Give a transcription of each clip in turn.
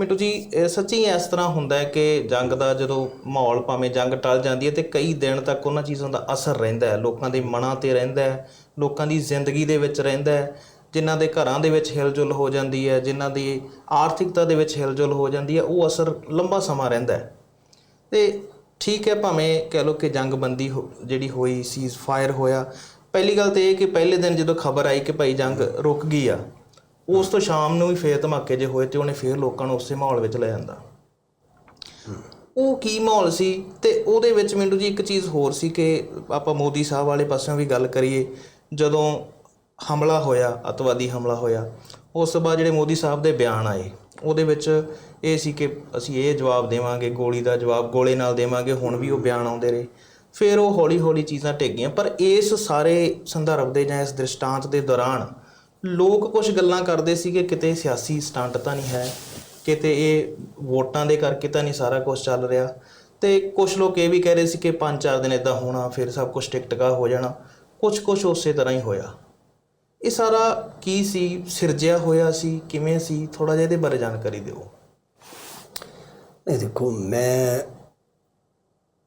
ਮਿੰਟੂ ਜੀ ਸੱਚੀ ਇਸ ਤਰ੍ਹਾਂ ਹੁੰਦਾ ਹੈ ਕਿ ਜੰਗ ਦਾ ਜਦੋਂ ਮਾਹੌਲ ਭਾਵੇਂ ਜੰਗ ਟਲ ਜਾਂਦੀ ਹੈ ਤੇ ਕਈ ਦਿਨ ਤੱਕ ਉਹਨਾਂ ਚੀਜ਼ਾਂ ਦਾ ਅਸਰ ਰਹਿੰਦਾ ਹੈ। ਲੋਕਾਂ ਦੇ ਮਨਾਂ ਤੇ ਰਹਿੰਦਾ ਹੈ, ਲੋਕਾਂ ਦੀ ਜ਼ਿੰਦਗੀ ਦੇ ਵਿੱਚ ਰਹਿੰਦਾ ਹੈ, ਜਿਨ੍ਹਾਂ ਦੇ ਘਰਾਂ ਦੇ ਵਿੱਚ ਹਿਲਜੁਲ ਹੋ ਜਾਂਦੀ ਹੈ, ਜਿਨ੍ਹਾਂ ਦੀ ਆਰਥਿਕਤਾ ਦੇ ਵਿੱਚ ਹਿਲਜੁਲ ਹੋ ਜਾਂਦੀ ਹੈ, ਉਹ ਅਸਰ ਲੰਬਾ ਸਮਾਂ ਰਹਿੰਦਾ ਹੈ। ਤੇ ਠੀਕ ਹੈ, ਭਾਵੇਂ ਕਹਿ ਲਓ ਕਿ ਜੰਗਬੰਦੀ ਹੋ- ਜਿਹੜੀ ਹੋਈ ਸੀਜ਼ ਫਾਇਰ ਹੋਇਆ, ਪਹਿਲੀ ਗੱਲ ਤੇ ਇਹ ਕਿ ਪਹਿਲੇ ਦਿਨ ਜਦੋਂ ਖਬਰ ਆਈ ਕਿ ਭਾਈ ਜੰਗ ਰੁਕ ਗਈ ਆ ਉਸ ਤੋਂ ਸ਼ਾਮ ਨੂੰ ਵੀ ਫੇਰ ਧਮਾਕੇ ਜੇ ਹੋਏ ਤੇ ਉਹਨੇ ਫੇਰ ਲੋਕਾਂ ਨੂੰ ਉਸੇ ਮਾਹੌਲ ਵਿੱਚ ਲੈ ਜਾਂਦਾ ਉਹ ਕੀ ਮਾਹੌਲ ਸੀ ਤੇ ਉਹਦੇ ਵਿੱਚ ਮੈਨੂੰ ਜੀ ਇੱਕ ਚੀਜ਼ ਹੋਰ ਸੀ ਕਿ ਆਪਾਂ ਮੋਦੀ ਸਾਹਿਬ ਵਾਲੇ ਪਾਸਿਓਂ ਵੀ ਗੱਲ ਕਰੀਏ ਜਦੋਂ ਹਮਲਾ ਹੋਇਆ ਅਤਵਾਦੀ ਹਮਲਾ ਹੋਇਆ ਉਸ ਤੋਂ ਬਾਅਦ ਜਿਹੜੇ ਮੋਦੀ ਸਾਹਿਬ ਦੇ ਬਿਆਨ ਆਏ ਉਹਦੇ ਵਿੱਚ ਇਹ ਸੀ ਕਿ ਅਸੀਂ ਇਹ ਜਵਾਬ ਦੇਵਾਂਗੇ ਗੋਲੀ ਦਾ ਜਵਾਬ ਗੋਲੇ ਨਾਲ ਦੇਵਾਂਗੇ ਹੁਣ ਵੀ ਉਹ ਬਿਆਨ ਆਉਂਦੇ ਰਹੇ। ਫਿਰ ਉਹ ਹੌਲੀ-ਹੌਲੀ ਚੀਜ਼ਾਂ ਢਿੱਗੀਆਂ ਪਰ ਇਸ ਸਾਰੇ ਸੰਦਰਭ ਦੇ ਜਾਂ ਇਸ ਦ੍ਰਿਸ਼ਟਾਂਤ ਦੇ ਦੌਰਾਨ ਲੋਕ ਕੁਝ ਗੱਲਾਂ ਕਰਦੇ ਸੀ ਕਿ ਕਿਤੇ ਸਿਆਸੀ ਸਟੰਟ ਤਾਂ ਨਹੀਂ ਹੈ ਕਿਤੇ ਇਹ ਵੋਟਾਂ ਦੇ ਕਰਕੇ ਤਾਂ ਨਹੀਂ ਸਾਰਾ ਕੁਝ ਚੱਲ ਰਿਹਾ। ਤੇ ਕੁਝ ਲੋਕ ਇਹ ਵੀ ਕਹਿ ਰਹੇ ਸੀ ਕਿ ਪੰਜ ਚਾਰ ਦਿਨ ਇਦਾਂ ਹੋਣਾ ਫਿਰ ਸਭ ਕੁਝ ਟਿਕਟਕਾ ਹੋ ਜਾਣਾ। ਕੁਝ ਕੁਝ ਉਸੇ ਤਰ੍ਹਾਂ ਹੀ ਹੋਇਆ। ਇਹ ਸਾਰਾ ਕੀ ਸੀ? ਸਿਰਜਿਆ ਹੋਇਆ ਸੀ? ਕਿਵੇਂ ਸੀ? ਥੋੜਾ ਜਿਹਾ ਇਹਦੇ ਬਾਰੇ ਜਾਣਕਾਰੀ ਦਿਓ। ਨਹੀਂ ਦੇਖੋ ਮੈਂ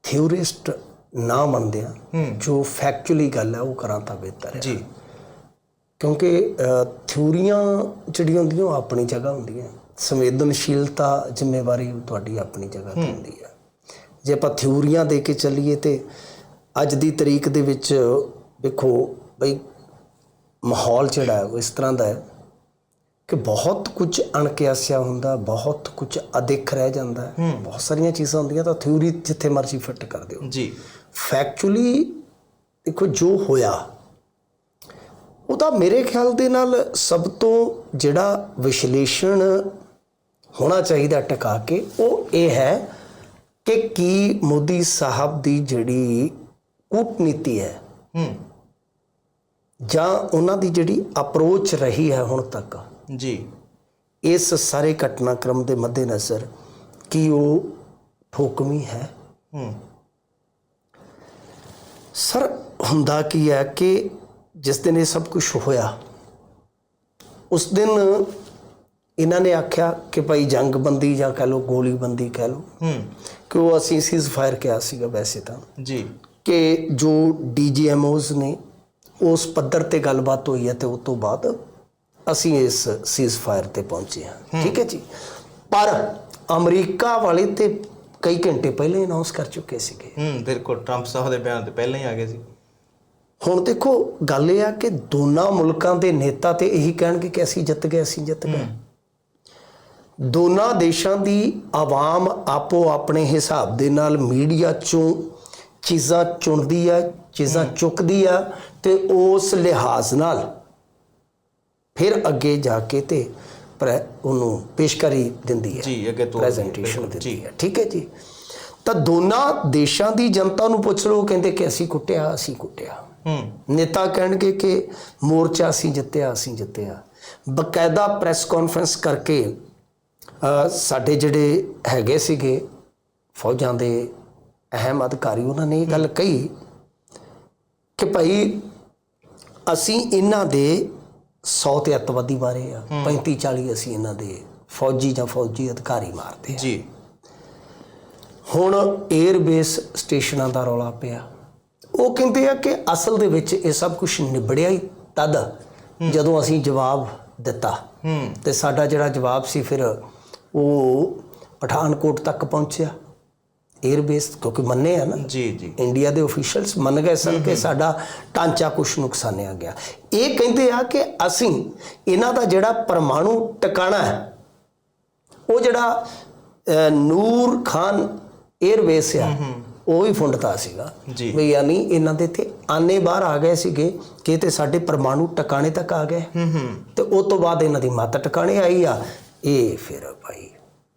ਥਿਉਰਿਸਟ ਨਾ ਮੰਨਦਿਆਂ ਜੋ ਫੈਕਚੁਅਲੀ ਗੱਲ ਹੈ ਉਹ ਕਰਾਂ ਤਾਂ ਬਿਹਤਰ ਹੈ। ਜੀ। ਕਿਉਂਕਿ ਥਿਊਰੀਆਂ ਜਿਹੜੀਆਂ ਹੁੰਦੀਆਂ ਉਹ ਆਪਣੀ ਜਗ੍ਹਾ ਹੁੰਦੀਆਂ। ਸੰਵੇਦਨਸ਼ੀਲਤਾ ਜ਼ਿੰਮੇਵਾਰੀ ਤੁਹਾਡੀ ਆਪਣੀ ਜਗ੍ਹਾ ਤੇ ਹੁੰਦੀ ਹੈ ਜੇ ਆਪਾਂ ਥਿਊਰੀਆਂ ਦੇ ਕੇ ਚੱਲੀਏ ਤੇ ਅੱਜ ਦੀ ਤਰੀਕ ਦੇ ਵਿੱਚ ਵੇਖੋ ਬਈ ਮਾਹੌਲ ਜਿਹੜਾ ਹੈ ਉਹ ਇਸ ਤਰ੍ਹਾਂ ਦਾ ਹੈ ਕਿ ਬਹੁਤ ਕੁਝ ਅਣਕਿਆਸਿਆ ਹੁੰਦਾ ਬਹੁਤ ਕੁਝ ਅਦਿੱਖ ਰਹਿ ਜਾਂਦਾ ਹੈ। ਬਹੁਤ ਸਾਰੀਆਂ ਚੀਜ਼ਾਂ ਹੁੰਦੀਆਂ ਤਾਂ ਥਿਊਰੀ ਜਿੱਥੇ ਮਰਜ਼ੀ ਫਿੱਟ ਕਰ ਦਿਓ। ਜੀ। ਫੈਕਚੁਅਲੀ ਦੇਖੋ ਜੋ ਹੋਇਆ ਉਹਦਾ ਮੇਰੇ ਖਿਆਲ ਦੇ ਨਾਲ ਸਭ ਤੋਂ ਜਿਹੜਾ ਵਿਸ਼ਲੇਸ਼ਣ ਹੋਣਾ ਚਾਹੀਦਾ ਟਿਕਾ ਕੇ ਉਹ ਇਹ ਹੈ ਕਿ ਕੀ ਮੋਦੀ ਸਾਹਿਬ ਦੀ ਜਿਹੜੀ ਕੂਟਨੀਤੀ ਹੈ ਹੂੰ। ਜਾਂ ਉਹਨਾਂ ਦੀ ਜਿਹੜੀ ਅਪਰੋਚ ਰਹੀ ਹੈ ਹੁਣ ਤੱਕ ਜੀ। ਇਸ ਸਾਰੇ ਘਟਨਾਕ੍ਰਮ ਦੇ ਮੱਦੇਨਜ਼ਰ ਕੀ ਉਹ ਠੋਕਵੀਂ ਹੈ? ਹੂੰ। ਸਰ ਹੁੰਦਾ ਕੀ ਹੈ ਕਿ ਜਿਸ ਦਿਨ ਇਹ ਸਭ ਕੁਝ ਹੋਇਆ ਉਸ ਦਿਨ ਇਹਨਾਂ ਨੇ ਆਖਿਆ ਕਿ ਭਾਈ ਜੰਗਬੰਦੀ ਜਾਂ ਕਹ ਲਓ ਗੋਲੀਬੰਦੀ ਕਹਿ ਲਓ ਹੂੰ। ਕਿ ਉਹ ਅਸੀਂ ਸੀਜ਼ ਫਾਇਰ ਕਿਹਾ ਸੀਗਾ ਵੈਸੇ ਤਾਂ। ਜੀ। ਕਿ ਜੋ ਡੀਜੀਐਮਓਜ਼ ਨੇ ਉਸ ਪੱਧਰ ਤੇ ਗੱਲਬਾਤ ਹੋਈ ਹੈ ਤੇ ਉਸ ਤੋਂ ਬਾਅਦ ਅਸੀਂ ਇਸ ਸੀਜ਼ ਫਾਇਰ ਤੇ ਪਹੁੰਚੇ ਹਾਂ। ਠੀਕ ਹੈ ਜੀ? ਪਰ ਅਮਰੀਕਾ ਵਾਲੇ ਤੇ ਕਈ ਘੰਟੇ ਪਹਿਲਾਂ ਅਨਾਉਂਸ ਕਰ ਚੁੱਕੇ ਸੀਗੇ। ਹੂੰ ਬਿਲਕੁਲ ਟਰੰਪ ਸਾਹਿਬ ਦੇ ਬਿਆਨ ਤੇ ਪਹਿਲਾਂ ਹੀ ਆ ਗਏ ਸੀ। ਹੁਣ ਦੇਖੋ ਗੱਲ ਇਹ ਆ ਕਿ ਦੋਨਾਂ ਮੁਲਕਾਂ ਦੇ ਨੇਤਾ ਤੇ ਇਹੀ ਕਹਿਣਗੇ ਕਿ ਅਸੀਂ ਜਿੱਤ ਗਏ ਅਸੀਂ ਜਿੱਤ ਗਏ। ਦੋਨਾਂ ਦੇਸ਼ਾਂ ਦੀ ਆਵਾਮ ਆਪੋ ਆਪਣੇ ਹਿਸਾਬ ਦੇ ਨਾਲ ਮੀਡੀਆ ਚੋਂ ਚੀਜ਼ਾਂ ਚੁਣਦੀ ਆ ਚੀਜ਼ਾਂ ਚੁੱਕਦੀ ਆ ਤੇ ਉਸ ਲਿਹਾਜ਼ ਨਾਲ ਫਿਰ ਅੱਗੇ ਜਾ ਕੇ ਤੇ ਉਹਨੂੰ ਪੇਸ਼ਕਾਰੀ ਦਿੰਦੀ ਹੈ ਜੀ ਅੱਗੇ ਤੋਂ ਪ੍ਰੈਜੈਂਟੇਸ਼ਨ ਦਿੰਦੀ ਹੈ। ਠੀਕ ਹੈ ਜੀ? ਤਾਂ ਦੋਨਾਂ ਦੇਸ਼ਾਂ ਦੀ ਜਨਤਾ ਨੂੰ ਪੁੱਛ ਲਓ ਕਹਿੰਦੇ ਕਿ ਅਸੀਂ ਕੁੱਟਿਆ ਅਸੀਂ ਕੁੱਟਿਆ। ਹੂੰ। ਨੇਤਾ ਕਹਿਣਗੇ ਕਿ ਮੋਰਚਾ ਅਸੀਂ ਜਿੱਤਿਆ ਅਸੀਂ ਜਿੱਤਿਆ। ਬਕਾਇਦਾ ਪ੍ਰੈਸ ਕਾਨਫਰੰਸ ਕਰਕੇ ਸਾਡੇ ਜਿਹੜੇ ਹੈਗੇ ਸੀਗੇ ਫੌਜਾਂ ਦੇ ਅਹਿਮ ਅਧਿਕਾਰੀ ਉਹਨਾਂ ਨੇ ਇਹ ਗੱਲ ਕਹੀ ਕਿ ਭਾਈ ਅਸੀਂ ਇਹਨਾਂ ਦੇ 100 ਤੇ ਅੱਤਵਾਦੀ ਮਾਰੇ ਆ 35 40 ਅਸੀਂ ਇਹਨਾਂ ਦੇ ਫੌਜੀ ਜਾਂ ਫੌਜੀ ਅਧਿਕਾਰੀ ਮਾਰਦੇ ਆ। ਜੀ। ਹੁਣ 에ਅਰ ਬੇਸ ਸਟੇਸ਼ਨਾਂ ਦਾ ਰੌਲਾ ਪਿਆ। ਉਹ ਕਹਿੰਦੇ ਆ ਕਿ ਅਸਲ ਦੇ ਵਿੱਚ ਇਹ ਸਭ ਕੁਝ ਨਿਬੜਿਆ ਹੀ ਤਦ ਜਦੋਂ ਅਸੀਂ ਜਵਾਬ ਦਿੱਤਾ। ਹੂੰ। ਤੇ ਸਾਡਾ ਜਿਹੜਾ ਜਵਾਬ ਸੀ ਫਿਰ ਉਹ ਪਠਾਨਕੋਟ ਤੱਕ ਪਹੁੰਚਿਆ। 에ਅਰ ਬੇਸ ਕਿਉਂਕਿ ਮੰਨੇ ਆ ਨਾ। ਜੀ ਜੀ। ਇੰਡੀਆ ਦੇ ਅਫੀਸ਼ੀਅਲਸ ਮੰਨ ਗਏ ਸਨ ਕਿ ਸਾਡਾ ਢਾਂਚਾ ਕੁਝ ਨੁਕਸਾਨਿਆ ਗਿਆ। ਇਹ ਕਹਿੰਦੇ ਆ ਕਿ ਅਸੀਂ ਇਹਨਾਂ ਦਾ ਜਿਹੜਾ ਪਰਮਾਣੂ ਟਿਕਾਣਾ ਹੈ ਉਹ ਜਿਹੜਾ ਨੂਰ ਖਾਨ 에ਅਰਬੇਸ ਆ ਉਹ ਵੀ ਫੁੰਡਤਾ ਸੀਗਾ। ਵੀ ਯਾਨੀ ਇਹਨਾਂ ਦੇ ਇੱਥੇ ਆਨੇ ਬਾਹਰ ਆ ਗਏ ਸੀਗੇ ਕਿ ਤੇ ਸਾਡੇ ਪਰਮਾਣੂ ਟਿਕਾਣੇ ਤੱਕ ਆ ਗਏ। ਹੂੰ ਹੂੰ। ਤੇ ਉਸ ਤੋਂ ਬਾਅਦ ਇਹਨਾਂ ਦੀ ਮੱਤ ਟਿਕਾਣੇ ਆਈ ਆ। ਇਹ ਫਿਰ ਭਾਈ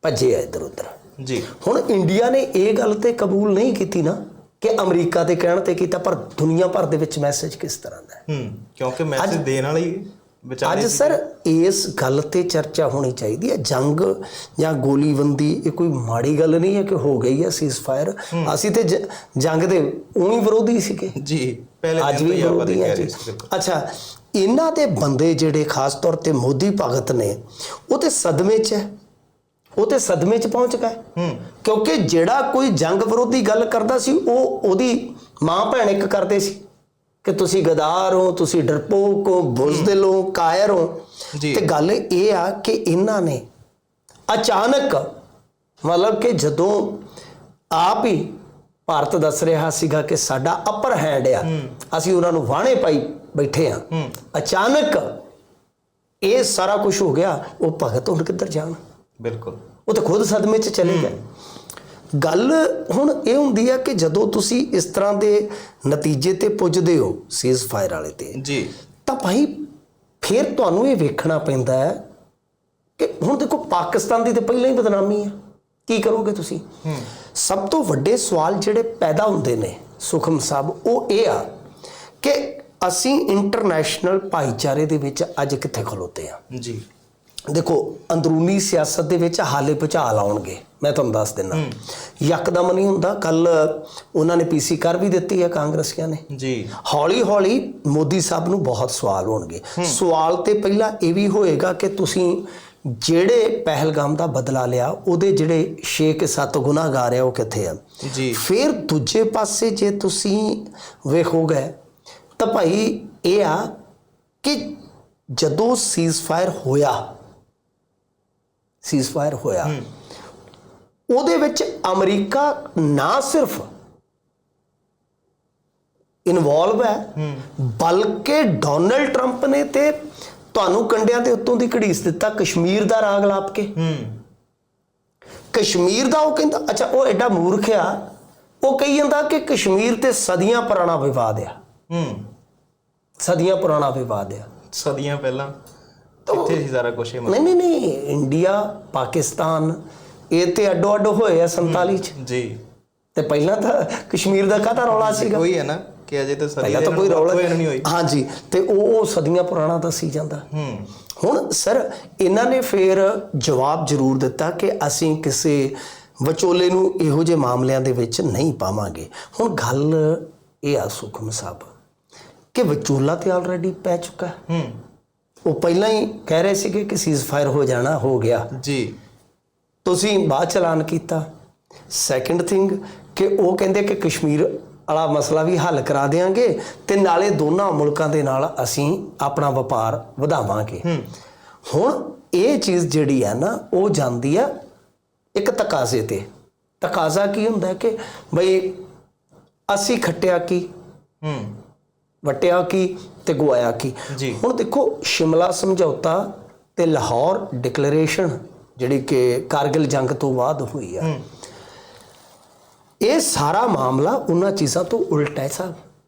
ਭੱਜੇ ਆ ਇੱਧਰ ਉੱਧਰ। ਜੀ। ਹੁਣ ਇੰਡੀਆ ਨੇ ਇਹ ਗੱਲ ਤੇ ਕਬੂਲ ਨਹੀਂ ਕੀਤੀ ਨਾ ਕਿ ਅਮਰੀਕਾ ਦੇ ਕਹਿਣ ਤੇ ਕੀਤਾ ਪਰ ਦੁਨੀਆ ਭਰ ਦੇ ਵਿੱਚ ਮੈਸੇਜ ਕਿਸ ਤਰ੍ਹਾਂ ਦਾ ਹੈ? ਹੂੰ ਕਿਉਂਕਿ ਮੈਸੇਜ ਦੇਣ ਵਾਲਾ ਹੀ ਵਿਚਾਰੇ ਅੱਜ ਸਰ ਇਸ ਗੱਲ ਤੇ ਚਰਚਾ ਹੋਣੀ ਚਾਹੀਦੀ ਹੈ। ਜੰਗ ਜਾਂ ਗੋਲੀਬੰਦੀ ਇਹ ਕੋਈ ਮਾੜੀ ਗੱਲ ਨਹੀਂ ਹੈ ਕਿ ਹੋ ਗਈ ਹੈ ਸੀਜ਼ਫਾਇਰ ਅਸੀਂ ਤੇ ਜੰਗ ਦੇ ਉਹੀ ਵਿਰੋਧੀ ਸੀਗੇ। ਜੀ ਪਹਿਲੇ ਅੱਜ ਵੀ ਵਿਰੋਧੀ ਹੈ। ਅੱਛਾ ਇਹਨਾਂ ਦੇ ਬੰਦੇ ਜਿਹੜੇ ਖਾਸ ਤੌਰ ਤੇ ਮੋਦੀ ਭਗਤ ਨੇ ਉਹ ਤੇ ਸਦਮੇ 'ਚ ਹੈ। ਉਹ ਤੇ ਸਦਮੇ 'ਚ ਪਹੁੰਚ ਗਏ। ਹੂੰ। ਕਿਉਂਕਿ ਜਿਹੜਾ ਕੋਈ ਜੰਗ ਵਿਰੋਧੀ ਗੱਲ ਕਰਦਾ ਸੀ ਉਹ ਉਹਦੀ ਮਾਂ ਭੈਣ ਇੱਕ ਕਰਦੇ ਸੀ। ਕਿ ਤੁਸੀਂ ਗਦਾਰ ਹੋ ਤੁਸੀਂ ਡਰਪੋਕ ਹੋ ਬੁਜ਼ਦਿਲ ਹੋ ਕਾਇਰ ਹੋ। ਤੇ ਗੱਲ ਇਹ ਆ ਕਿ ਇਹਨਾਂ ਨੇ ਅਚਾਨਕ ਮਤਲਬ ਕਿ ਜਦੋਂ ਆਪ ਹੀ ਭਾਰਤ ਦੱਸ ਰਿਹਾ ਸੀਗਾ ਕਿ ਸਾਡਾ ਅਪਰ ਹੈਂਡ ਆ ਅਸੀਂ ਉਹਨਾਂ ਨੂੰ ਵਾਹਣੇ ਪਾਈ ਬੈਠੇ ਆ ਅਚਾਨਕ ਇਹ ਸਾਰਾ ਕੁਝ ਹੋ ਗਿਆ ਉਹ ਭਗਤ ਹੁਣ ਕਿੱਧਰ ਜਾਣ? ਬਿਲਕੁਲ। ਉਹ ਤਾਂ ਖੁਦ ਸਦਮੇ 'ਚ ਚਲੇ ਗਏ। ਗੱਲ ਹੁਣ ਇਹ ਹੁੰਦੀ ਆ ਕਿ ਜਦੋਂ ਤੁਸੀਂ ਇਸ ਤਰ੍ਹਾਂ ਦੇ ਨਤੀਜੇ ਤੇ ਪੁੱਜਦੇ ਹੋ ਸੀਜ਼ ਫਾਇਰ ਵਾਲੇ ਤੇ ਜੀ। ਤਾਂ ਭਾਈ ਫਿਰ ਤੁਹਾਨੂੰ ਇਹ ਵੇਖਣਾ ਪੈਂਦਾ ਹੈ ਕਿ ਹੁਣ ਦੇਖੋ ਪਾਕਿਸਤਾਨ ਦੀ ਤੇ ਪਹਿਲਾਂ ਹੀ ਬਦਨਾਮੀ ਹੈ ਕੀ ਕਰੋਗੇ ਤੁਸੀਂ? ਸਭ ਤੋਂ ਵੱਡੇ ਸਵਾਲ ਜਿਹੜੇ ਪੈਦਾ ਹੁੰਦੇ ਨੇ ਸੁਖਮ ਸਾਹਿਬ ਉਹ ਇਹ ਆ ਕਿ ਅਸੀਂ ਇੰਟਰਨੈਸ਼ਨਲ ਭਾਈਚਾਰੇ ਦੇ ਵਿੱਚ ਅੱਜ ਕਿੱਥੇ ਖਲੋਤੇ ਆ। ਜੀ। ਦੇਖੋ ਅੰਦਰੂਨੀ ਸਿਆਸਤ ਦੇ ਵਿੱਚ ਹਾਲੇ ਭੁਚਾਲ ਆਉਣਗੇ। ਮੈਂ ਤੁਹਾਨੂੰ ਦੱਸ ਦਿੰਦਾ। ਯਕਦਮ ਨਹੀਂ ਹੁੰਦਾ। ਕੱਲ ਉਹਨਾਂ ਨੇ ਪੀਸੀ ਕਰ ਵੀ ਦਿੱਤੀ ਹੈ ਕਾਂਗਰਸੀਆਂ ਨੇ। ਜੀ। ਹੌਲੀ ਹੌਲੀ ਮੋਦੀ ਸਾਹਿਬ ਨੂੰ ਬਹੁਤ ਸਵਾਲ ਹੋਣਗੇ। ਸਵਾਲ ਤੇ ਪਹਿਲਾਂ ਇਹ ਵੀ ਹੋਏਗਾ ਕਿ ਤੁਸੀਂ ਜਿਹੜੇ ਪਹਿਲਗਾਮ ਦਾ ਬਦਲਾ ਲਿਆ ਉਹਦੇ ਜਿਹੜੇ 6 ਕੇ 7 ਗੁਨਾਹਗਾਰ ਆ ਉਹ ਕਿੱਥੇ ਆ? ਜੀ। ਫਿਰ ਦੂਜੇ ਪਾਸੇ ਜੇ ਤੁਸੀਂ ਵੇਖੋਗੇ ਤਾਂ ਭਾਈ ਇਹ ਆ ਕਿ ਜਦੋਂ ਸੀਜ਼ਫਾਇਰ ਹੋਇਆ ਸੀਜ਼ਫਾਇਰ ਹੋਇਆ। ਉਹਦੇ ਵਿੱਚ ਅਮਰੀਕਾ ਨਾ ਸਿਰਫ ਇਨਵੋਲਵ ਹੈ ਬਲਕਿ ਡੋਨਲਡ ਟਰੰਪ ਨੇ ਤੇ ਤੁਹਾਨੂੰ ਕੰਡਿਆਂ ਦੇ ਉੱਤੋਂ ਦੀ ਘੜੀਸ ਦਿੱਤਾ ਕਸ਼ਮੀਰ ਦਾ ਰਾਗ ਲਾਪ ਕੇ। ਕਸ਼ਮੀਰ ਦਾ ਉਹ ਕਹਿੰਦਾ ਅੱਛਾ ਉਹ ਐਡਾ ਮੂਰਖ ਆ ਉਹ ਕਹੀ ਜਾਂਦਾ ਕਿ ਕਸ਼ਮੀਰ ਤੇ ਸਦੀਆਂ ਪੁਰਾਣਾ ਵਿਵਾਦ ਆ। ਹੂੰ। ਸਦੀਆਂ ਪੁਰਾਣਾ ਵਿਵਾਦ ਆ। ਸਦੀਆਂ ਪਹਿਲਾਂ। ਕਿੱਥੇ ਸੀ ਸਾਰਾ ਕੁਝ ਇਹ ਨਹੀਂ ਨਹੀਂ ਨਹੀਂ ਇੰਡੀਆ ਪਾਕਿਸਤਾਨ ਇਹ ਤੇ ਅੱਡੋ ਅੱਡ ਹੋਏ ਆ 47 ਚ। ਜੀ। ਤੇ ਪਹਿਲਾਂ ਤਾਂ ਕਸ਼ਮੀਰ ਦਾ ਕਾਹਦਾ ਰੌਲਾ ਸੀਗਾ? ਕੋਈ ਹੈ ਨਾ ਕਿ ਅਜੇ ਤਾਂ ਸਦੀ ਪਹਿਲਾਂ ਤਾਂ ਕੋਈ ਰੌਲਾ ਨਹੀਂ ਹੋਈ। ਹਾਂਜੀ ਤੇ ਉਹ ਉਹ ਸਦੀਆਂ ਪੁਰਾਣਾ ਦੱਸੀ ਜਾਂਦਾ। ਹੂੰ। ਹੁਣ ਸਰ ਇਹਨਾਂ ਨੇ ਫੇਰ ਜਵਾਬ ਜ਼ਰੂਰ ਦਿੱਤਾ ਕਿ ਅਸੀਂ ਕਿਸੇ ਵਿਚੋਲੇ ਨੂੰ ਇਹੋ ਜਿਹੇ ਮਾਮਲਿਆਂ ਦੇ ਵਿੱਚ ਨਹੀਂ ਪਾਵਾਂਗੇ। ਹੁਣ ਗੱਲ ਇਹ ਆ ਸੁਖਮ ਸਾਹਿਬ ਕਿ ਵਿਚੋਲਾ ਤੇ ਆਲਰੇਡੀ ਪੈ ਚੁੱਕਾ। ਹੈ। ਉਹ ਪਹਿਲਾਂ ਹੀ ਕਹਿ ਰਹੇ ਸੀਗੇ ਕਿ ਸੀਜ਼ਫਾਇਰ ਹੋ ਜਾਣਾ ਹੋ ਗਿਆ। ਜੀ। ਤੁਸੀਂ ਬਾਅਦ ਚਲਾਨ ਕੀਤਾ। ਸੈਕੰਡ ਥਿੰਗ ਕਿ ਉਹ ਕਹਿੰਦੇ ਕਿ ਕਸ਼ਮੀਰ ਵਾਲਾ ਮਸਲਾ ਵੀ ਹੱਲ ਕਰਾ ਦੇਾਂਗੇ ਤੇ ਨਾਲੇ ਦੋਨਾਂ ਮੁਲਕਾਂ ਦੇ ਨਾਲ ਅਸੀਂ ਆਪਣਾ ਵਪਾਰ ਵਧਾਵਾਂਗੇ। ਹੁਣ ਇਹ ਚੀਜ਼ ਜਿਹੜੀ ਹੈ ਨਾ ਉਹ ਜਾਂਦੀ ਆ ਇੱਕ ਤਕਾਜ਼ੇ ਤੇ। ਤਕਾਜ਼ਾ ਕੀ ਹੁੰਦਾ ਕਿ ਬਈ ਅਸੀਂ ਖੱਟਿਆ ਕੀ? ਹੂੰ। ਵਟਿਆ ਕੀ ਤੇ ਗਵਾਇਆ ਕੀ। ਹੁਣ ਦੇਖੋ ਸ਼ਿਮਲਾ ਸਮਝੌਤਾ ਤੇ ਲਾਹੌਰ ਡਿਕਲੇਰੇਸ਼ਨ ਜਿਹੜੀ ਕਿ ਕਾਰਗਿਲ ਜੰਗ ਤੋਂ ਬਾਅਦ ਹੋਈ ਆ। ਇਹ ਸਾਰਾ ਮਾਮਲਾ ਉਹਨਾਂ ਚੀਜ਼ਾਂ ਤੋਂ ਉਲਟ ਹੈ ਸਾਹਿਬ